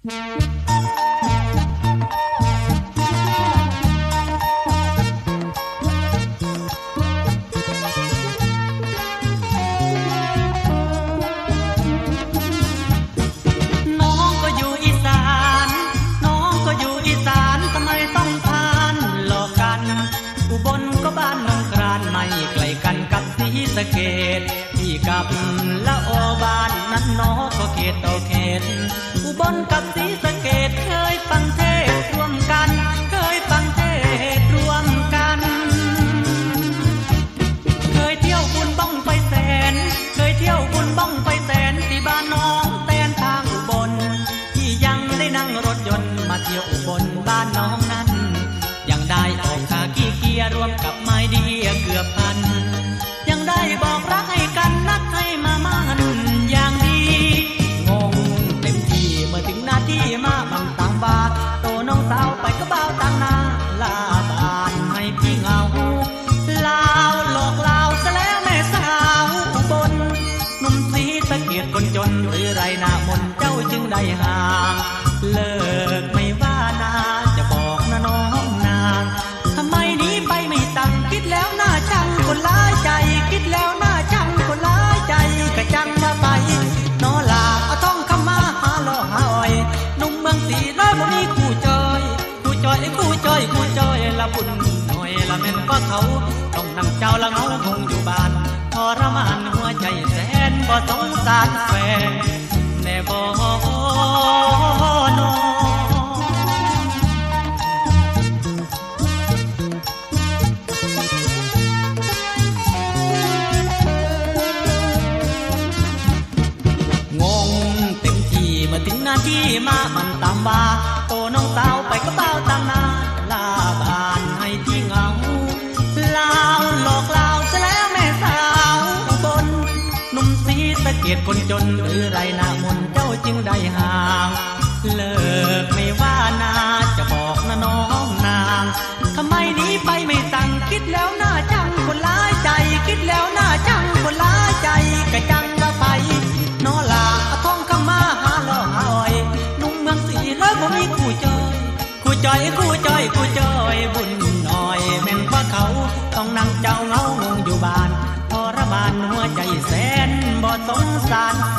น้องก็อยู่อีสาน น้องก็อยู่อีสานทำไมต้องพานหลอกกัน อุบลก็บ้านน้องครานไม่ไกลกันกับศรีสะเกดที่กับละออบ้านนั้นน้องก็เขตต่อเขตอุ บลกับศรีสะเกดเคยฟังเทศร่วมกัน เคยฟังเทศร่วมกัน เคยเที่ยวบุญบ้องไปแสน เคยเที่ยวบุญบ้องไปแสนที่บ้านน้องแตนทางบลที่ยังได้นั่งรถยนต์มาเที่ยวบลบ้านน้องนั้น ยังได้ออกคากี่เกียร์รวมกับไม้เดียเกือบียดคนจนหรือไรหน้ามนเจ้าจึงได้ห่างเลิกไม่ว่านาจะบอกนะน้องนางทำไมหนี้ไปไม่ตังคิดแล้วน่าชังคนร้ายใจ คิดแล้วน่าชังคนร้ายใจกะจังมาไปนอลาเอาท่องคำมาหาล่อหาอ่อยนุ่มเมืองสีน้อยบ่มีคู่จอยคู่จอยคู่จอยคู่จอยละบุญหน่อยละแม่นก็เขาต้องนั่งเจ้าละเงาคงอยู่บ้านทรมาน สงสารแฟนแน่บ่นองงเต็มที่มาถึงหน้าที่มามันตามว่า กียดคนจนหรือไรน้ามนต์เจ้าจึงได้ห่าง เลิกไม่ว่านาจะบอกนะน้องนางทำไมหนี้ไปไม่สั่งคิดแล้วน่าจังคนร้ายใจ คิดแล้วน่าจังคนร้าใจกะจังมาไปนอลาท่องคำมาหาล่อหาอ่อยนุ่มเมืองสีแล้วบ่มีคู่จอยคู่จอยคู่จอยคู่จอยบุญหน่อยแม่นว่าเขาต้องนั่งใจ สงสาร